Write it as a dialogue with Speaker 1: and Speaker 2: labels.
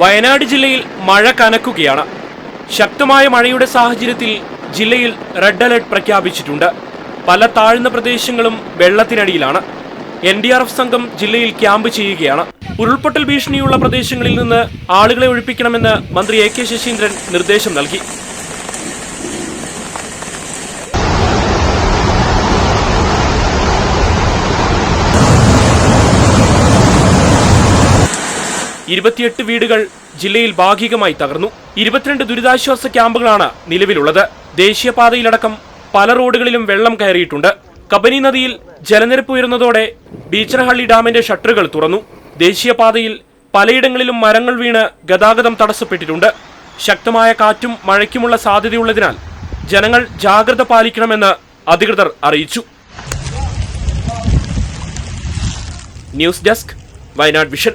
Speaker 1: വയനാട് ജില്ലയിൽ മഴ കനക്കുകയാണ്. ശക്തമായ മഴയുടെ സാഹചര്യത്തിൽ ജില്ലയിൽ റെഡ് അലർട്ട് പ്രഖ്യാപിച്ചിട്ടുണ്ട്. പല താഴ്ന്ന പ്രദേശങ്ങളും വെള്ളത്തിനടിയിലാണ്. എൻ ഡി ആർ എഫ് സംഘം ജില്ലയിൽ ക്യാമ്പ് ചെയ്യുകയാണ്. ഉരുൾപൊട്ടൽ ഭീഷണിയുള്ള പ്രദേശങ്ങളിൽ നിന്ന് ആളുകളെ ഒഴിപ്പിക്കണമെന്ന് മന്ത്രി എ കെ ശശീന്ദ്രൻ നിർദ്ദേശം നൽകി. ഇരുപത്തിയെട്ട് വീടുകൾ ജില്ലയിൽ ഭാഗികമായി തകർന്നു. ഇരുപത്തിരണ്ട് ദുരിതാശ്വാസ ക്യാമ്പുകളാണ് നിലവിലുള്ളത്. ദേശീയപാതയിലടക്കം പല റോഡുകളിലും വെള്ളം കയറിയിട്ടുണ്ട്. കബനി നദിയിൽ ജലനിരപ്പ് ഉയർന്നതോടെ ബീച്ചനഹള്ളി ഡാമിന്റെ ഷട്ടറുകൾ തുറന്നു. ദേശീയപാതയിൽ പലയിടങ്ങളിലും മരങ്ങൾ വീണ് ഗതാഗതം തടസ്സപ്പെട്ടിട്ടുണ്ട്. ശക്തമായ കാറ്റും മഴയ്ക്കുമുള്ള സാധ്യതയുള്ളതിനാൽ ജനങ്ങൾ ജാഗ്രത പാലിക്കണമെന്ന് അധികൃതർ അറിയിച്ചു. News desk Wayanad vision.